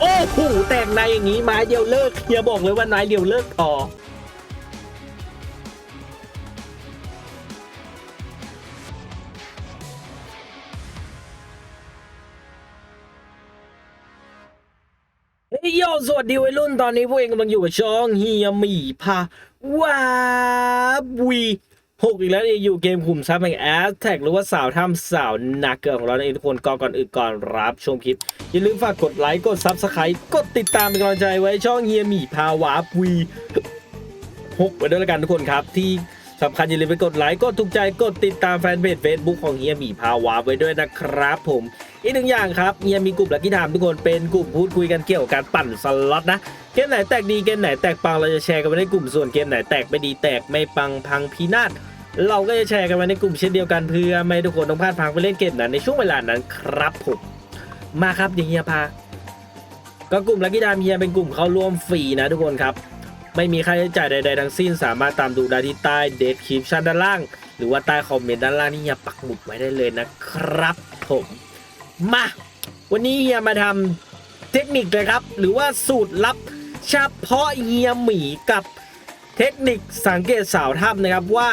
โอ้โหแตกในอย่างนี้ไม้เดียวเลิกเฮียบอกเลยว่าไม้เดียวเลิกพอเฮ้ยโยสวัสดีวัยรุ่นตอนนี้พวกเองกำลังอยู่กับช่องเฮียหมีพาว้าวี หกอีกแล้วอยู่เกมขุมทรัพย์แห่งแอสแท็กหรือว่าสาวถ้ำสาวนาเกอร์ของเราในทุกคนก่อนก่อนอื่นก่อนรับชมคลิป อย่าลืมฝากกดไลค์กดซับสไครต์กดติดตามเป็นกำลังใจไว้ช่องเฮียหมีพาวาวีหกไว้ด้วยละกันทุกคนครับ ที่สำคัญอย่าลืมไปกดไลค์กดถูกใจกดติดตามแฟนเพจ Facebook ของเฮียหมีพาวาไว้ด้วยนะครับผม อีกหนึ่งอย่างครับเฮียมีกลุ่มลักกี้ทามทุกคนเป็นกลุ่มพูดคุยกันเกี่ยวกับการปั่นสล็อตนะ เกมไหนแตกดีเกมไหนแตกปังเราจะแชร์กันไว้ในกลุ่มส่วนเกมไหนแตกไม่ดีแตกไม่ปังพังพินาศเราก็จะแชร์กันไว้ในกลุ่มเช่นเดียวกันเพื่อไม่ทุกคนต้องพลาดพังไปเล่นเกมนั้นในช่วงเวลานั้นครับผมมาครับเดี๋ยวเฮียพาก็กลุ่มลักกี้ดามเฮียเป็นกลุ่มเข้าร่วมฟรีนะทุกคนครับ ไม่มีค่าใช้จ่ายใดๆทั้งสิ้น สามารถตามดูได้ที่ใต้เดสคริปชันด้านล่าง หรือว่าใต้คอมเมนต์ด้านล่างที่เฮียปักหมุดไว้ได้เลยนะครับผมมาวันนี้เฮียมาทำเทคนิคเลยครับ หรือว่าสูตรลับ เฉพาะเฮียหมีกับเทคนิคสังเกตสาวถ้ำนะครับว่า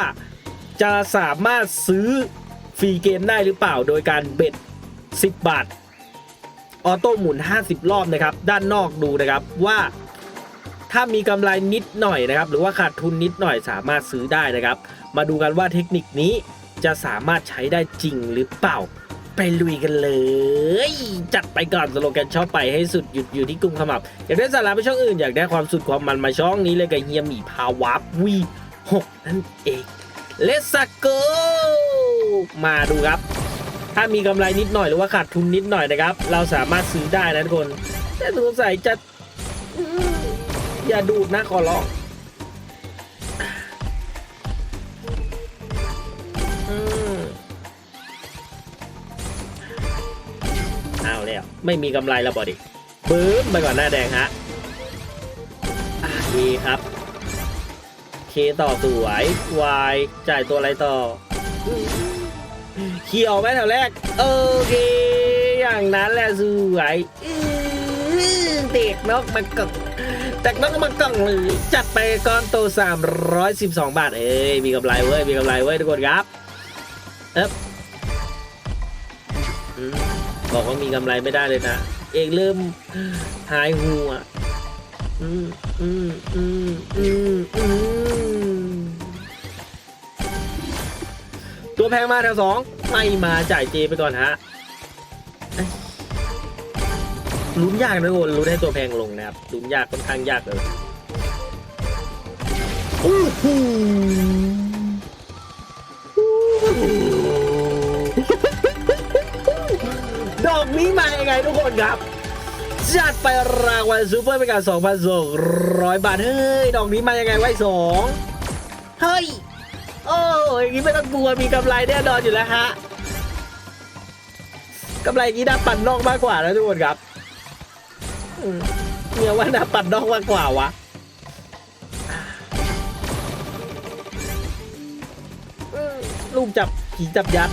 จะสามารถซื้อฟรีเกมได้หรือเปล่า โดยการเบ็ด 10 บาท ออโต้หมุน 50 รอบนะครับ ด้านนอกดูนะครับว่า ถ้ามีกำไรนิดหน่อยนะครับ หรือว่าขาดทุนนิดหน่อยสามารถซื้อได้นะครับ มาดูกันว่าเทคนิคนี้จะสามารถใช้ได้จริงหรือเปล่า ไปลุยกันเลย จัดไปก่อนสโลแกนชอบไปให้สุดหยุดอยู่ที่กลุ่มขมับ อยากได้สาระไปช่องอื่น อยากได้ความสุดความมันมาช่องนี้เลยกับเฮียหมีพาวับวีหกนั่นเอง Let's go มาดูครับ ถ้ามีกำไรนิดหน่อยหรือว่าขาดทุนนิดหน่อยนะครับ เราสามารถซื้อได้นะทุกคน แต่สงสัยจะอืมอย่าดูดนะขอร้อง ไม่มีกำไรแล้วบอดิปื้มไปก่อนหน้าแดงฮะอะดีครับ เคต่อสวยวายจ่ายตัวอะไรต่อเขียวไหมแถวแรก โอเค อย่างนั้นแหละสวยเด็กนกมันกังแตกนกมันกังเลยจัดไปก้อนโต 312 บาท เอ้ยมีกำไรเว้ย มีกำไรเว้ยทุกคนครับเอ๊บ บอกว่ามีกำไรไม่ได้เลยนะ เองเริ่มหายหัวอืมอืมอืมอืมอืมตัวแพงมาแถวสองไม่มาจ่ายเจไปก่อนฮะลุ้นยากนะทุกคนลุ้นให้ตัวแพงลงนะครับลุ้นยากค่อนข้างยากเลยโอ้โห ดอกนี้มายังไงทุกคนครับ จัดไปรางวัลซูเปอร์เป็นการ2,200 บาท เฮ้ย ดอกนี้มายังไงไว้สองเฮ้ย โอ้ยอย่างนี้ไม่ต้องกลัวมีกำไรแน่นอนอยู่แล้วฮะกำไรอย่างนี้น่าปั่นนอกมากกว่านะทุกคนครับอืมเนี่ยว่าน่าปั่นนอกมากกว่าวะอืมลูกจับผีจับยัด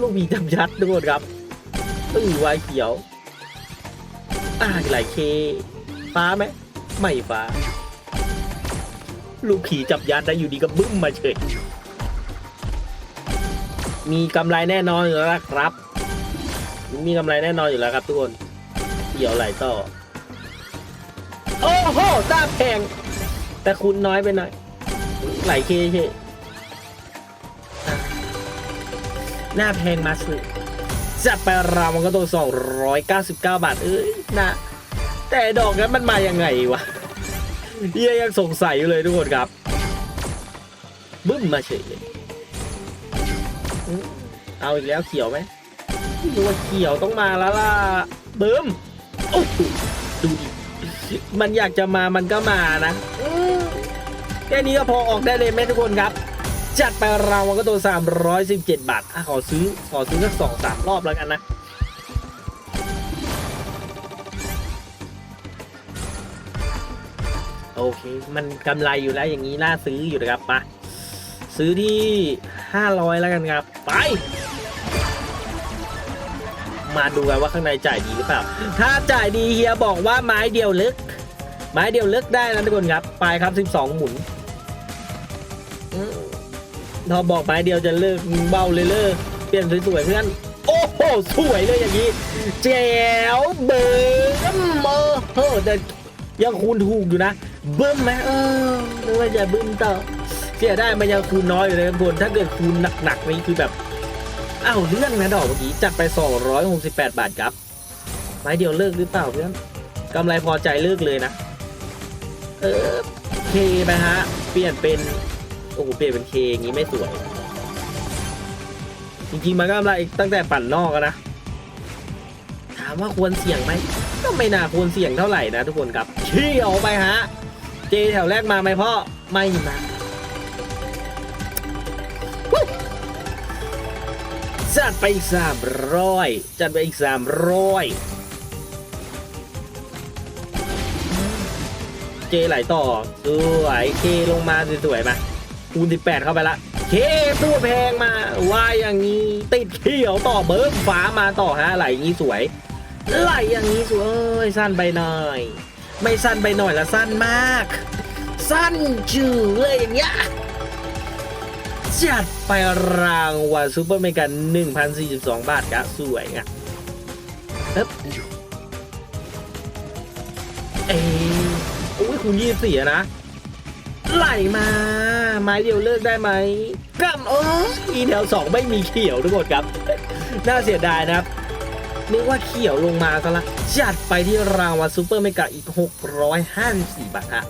ลูกผีจับยัดทุกคนครับ ตึ้งวายเขียวอาไหลเค ฟ้าไหมไม่ฟ้า ลูกขี่จับยัดได้อยู่ดีก็บึ้มมาเฉย มีกำไรแน่นอนอยู่แล้วครับ มีกำไรแน่นอนอยู่แล้วครับทุกคนเกี่ยวไหลต่อ โอ้โหตาแพง แต่คุณน้อยไปหน่อย ไหลเคเฉยอ่หน้าแพงมาสุด จัดไปรามันก็ตัว 299 บาท เอ้ยนะ แต่ดอกนั้นมันมายังไงวะเียยังสงสัยอยู่เลยทุกคนครับบึ้มมาเฉยเลยอืมเอาอีกแล้วเขียวไหมดูว่าเขียวต้องมาแล้วล่ะบึ้มโอ้ดูดิมันอยากจะมามันก็มานะแค่นี้ก็พอออกได้เลยไหมทุกคนครับ จัดไปรางวัลก็ตัว317บาทอะขอซื้อ ขอซื้อสักสองสามรอบแล้วกันนะโอเค มันกำไรอยู่แล้วอย่างนี้น่าซื้ออยู่นะครับปะซื้อที่500แล้วกันครับ ไป มาดูกันว่าข้างในจ่ายดีหรือเปล่า ถ้าจ่ายดีเฮียบอกว่าไม้เดียวลึก ไม้เดียวลึกได้นะทุกคนครับ ไปครับ12หมุน อืมพอบอกไม้เดียวจะเลิกเบาเลยเลิกเปลี่ยนสวยๆเพื่อน โอ้โห สวยเลยอย่างนี้แจ๋วเบิ้มเออเออแต่ยังคูณถูกอยู่นะ เบิ้มไหมเออนึกว่าจะเบิ้มต่อเสียได้มันยังคูณน้อยอยู่เลยครับคนถ้าเกิดคูณหนักๆนี่คือแบบอ้าวเรื่องนะดอกเมื่อกี้จัดไป 268 บาทครับไม้เดียวเลิกหรือเปล่าเพื่อนกำไรพอใจเลิกเลยนะ เออเคไปฮะ เปลี่ยนเป็น โอ้โหเปลี่ยนเป็นเคอย่างนี้ไม่สวย จริงๆมันก็กำไรตั้งแต่ปั่นนอกอะนะ ถามว่าควรเสี่ยงไหมก็ไม่น่าควรเสี่ยงเท่าไหร่นะทุกคนครับชี่ยวไปฮะ เจแถวแรกมาไหมพ่อ ไม่มาจัดไปอีกสามร้อยจัดไปอีกสามร้อยเจไหลต่อสวยเคลงมาสวยๆมา คูณ18 เข้าไปละเคตัวแพงมาว่าอย่างนี้ ติดเขียวต่อเบิร์ฟ้ามาต่อฮะไหลอย่างนี้สวย ไหลอย่างนี้สวยสั้นไปหน่อย ไม่สั้นไปหน่อยละสั้นมาก สั้นจืดเลยอย่างเงี้ยจัดไปรางวัลซูเปอร์เมกัน1,042 บาทครับสวยอะเอ๊บเอ้ยโอ้ยคุณยี่สี่นะ ไหลมา ไม้เดียวเลิกได้ไหมกำโอ้ยอีแถวสองไม่มีเขียวทุกคนครับ น่าเสียดายนะครับนึกว่าเขียวลงมาซะละจัดไปที่รางวัลซูเปอร์เมกะอีก 654 บาทฮะ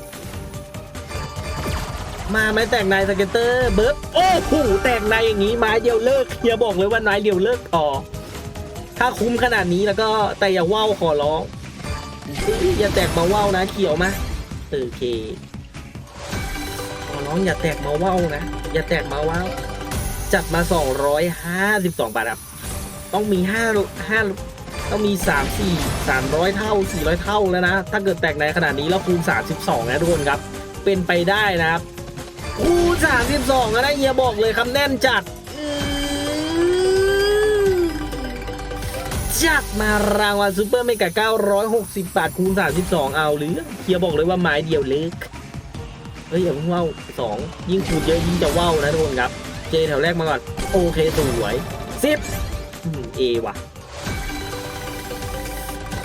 มาไหมแตกในสเก็ตเตอร์เบิร์บโอ้โหแตกในอย่างนี้ไม้เดียวเลิกอย่าบอกเลยว่าไม้เดียวเลิกพอถ้าคุ้มขนาดนี้แล้วก็แต่อย่าว่าวขอร้องอย่าแตกมาว่าวนะเขียวมาโอเค อร้องอย่าแตกมาว่าวนะ อย่าแตกมาว่าวจัดมา 252 บาทครับ ต้องมี5 5ต้องมี 3 4 300 เท่า 400 เท่าแล้วนะ ถ้าเกิดแตกในขนาดนี้แล้วคูณ 32 นะทุกคนครับ เป็นไปได้นะครับ คูณ 32นะเฮียบอกเลยคำแน่นจัดจัดมารางวัลซูเปอร์เมกะ960 บาทคูณ 32 เอาหรือเฮียบอกเลยว่าไม้เดียวเล็ก เฮ้ยอย่าเพิ่งว่าวสองยิ่งคูณเยอะยิ่งจะว่าวนะทุกคนครับ เจแถวแรกมาก่อนโอเคสวยสิบเอว่ะ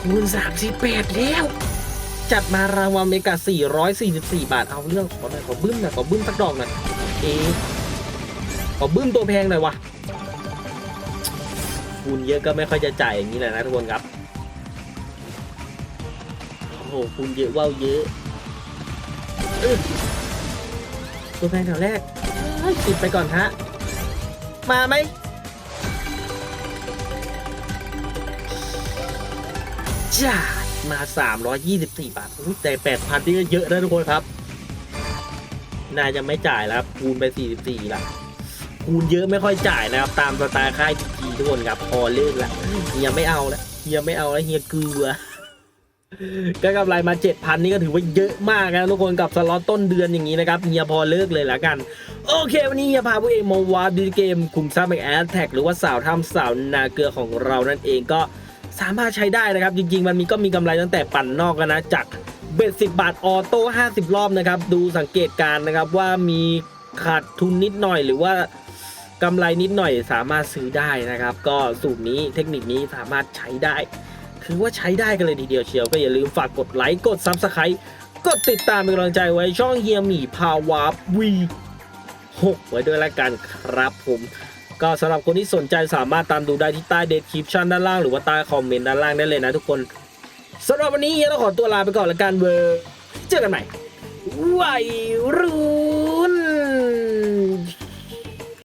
คูณสามสิบแปดแล้ว จัดมารางวัลเมกา444บาทเอาเรื่องขอหน่อยขอบึ้มหน่อยขอบึ้มสักดอกหน่อยเอขอบึ้มตัวแพงหน่อยวะคูณเยอะก็ไม่ค่อยจะจ่ายอย่างนี้แหละนะทุกคนครับโอ้โหคูณเยอะว่าวเยอะ ตัวแพงแถวแรกติดไปก่อนฮะ มาไหมจ้ามา 324 บาทอุ๊ยแต่8,000นี่ก็เยอะนะทุกคนครับ น่าจะไม่จ่ายแล้วครับคูณไป 44ละคูณเยอะไม่ค่อยจ่ายนะครับ ตามสไตล์ค่ายทีทีทุกคนครับ พอเลิกละเฮียไม่เอาแล้วเฮียไม่เอาแล้วเฮียเกลือ ก็กำไรมา 7,000 นี่ก็ถือว่าเยอะมากนะทุกคนกับสล็อตต้นเดือนอย่างนี้นะครับเฮียพอเลิกเลยละกัน โอเค วันนี้เฮียพาผู้เองมาวาดีเกมคุมทรัพย์แอดแท็กหรือว่าสาวทำสาวนาเกลือของเรานั่นเองก็สามารถใช้ได้นะครับ จริง ๆ มันมีก็มีกำไรตั้งแต่ปั่นนอกนะจากเบ็ดสิบาทออโต้50 รอบนะครับ ดูสังเกตการนะครับว่ามีขาดทุนนิดหน่อยหรือว่ากำไรนิดหน่อยสามารถซื้อได้นะครับ ก็สูตรนี้เทคนิคนี้สามารถใช้ได้ ถือว่าใช้ได้กันเลยทีเดียวเชียว ก็อย่าลืมฝากกดไลค์กด Subscribe กดติดตามเป็นกำลังใจไว้ช่องเฮียหมีพาวาวี6ไว้ด้วยละกันครับผมก็สำหรับคนที่สนใจสามารถตามดูได้ที่ใต้เดสคริปชันด้านล่างหรือว่าใต้คอมเมนต์ด้านล่างได้เลยนะทุกคนสำหรับวันนี้เฮียต้องขอตัวลาไปก่อนละกันเวอร์เจอกันใหม่ไวรุ่น